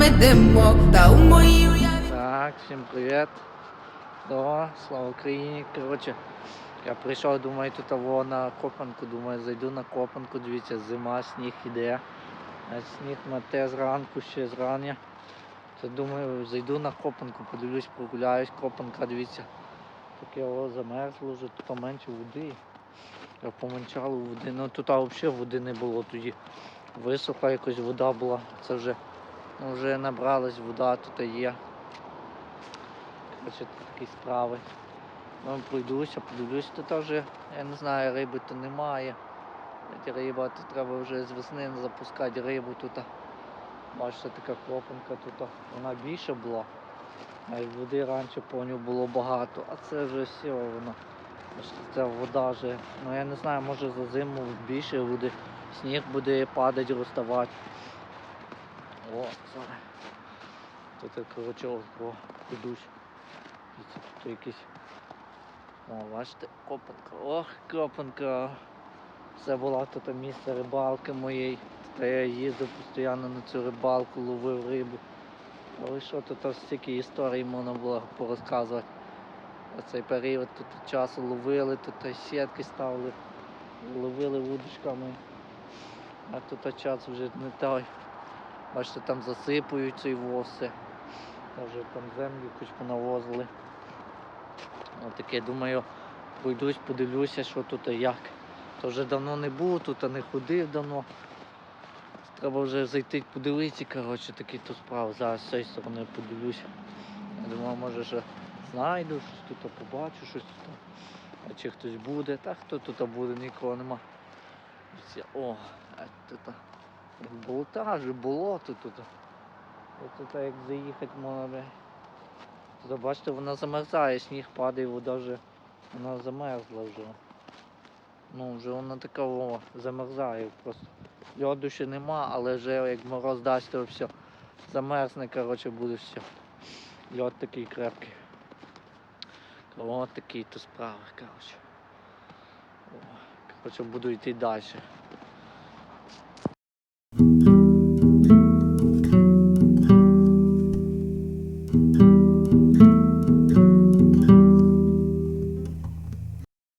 ми та у моїй уяві. Так, всім привіт. О, слава Україні. Коротше, я прийшов, думаю, тут або на копанку, думаю, зайду на копанку, дивіться, зима, сніг іде. Сніг мете зранку ще зрання. То думаю, зайду на копанку, подивлюсь, прогуляюсь, копанка, дивіться. Таке о, замерзло вже, тут менше води. Я поманчало води. Ну тут взагалі води не було тоді. Висока якось вода була. Це вже, вже набралась вода, тут є. Коротше, такі справи. Ну, пройдуся, подивлюсь, тут вже, я не знаю, риби то немає. Риба, тут треба вже з весни запускати рибу тут. Бачите, така кропанка тут. Вона більше була. А й води раніше повністю було багато, а це вже все воно. Ця вода вже, ну я не знаю, може за зиму більше буде, сніг буде падати, розставати. О, зараз. Тут я, коротше, ось, о, ідуть. Дивіться, Тут якісь. О, бачите, копанка. Ох, копанка. Це була тут місце рибалки моєї. Та я їздив постійно на цю рибалку, ловив рибу. Але що тут стільки історій можна було порозказувати. Цей період тут часу ловили, тут сітки ставили, ловили вудочками. А тут час вже не той. Бачите, там засипують цей воси. Вже там землю хоч понавозили. Ось таке, думаю, пройдусь, подивлюся, що тут і як. То вже давно не був, тут не ходив давно. Треба вже зайти подивитися, коротше, такі тут справи. Зараз з цієї сторони подивлюся. Я думаю, може ще знайду, щось тут побачу, щось тут. А чи хтось буде. Та хто тут буде, нікого нема. О, а тут болота вже болото тут. Ось Тут як заїхати можна. Тут, бачите, вона замерзає, сніг падає, вода вже. Вона замерзла вже. Ну, вже вона така о, замерзає просто. Льоду ще нема, але вже як мороз дасть, то все. Замерзне, коротше, буде все. Льод такий крепкий. Ось такі то справи, коротше. Коротше, буду йти далі.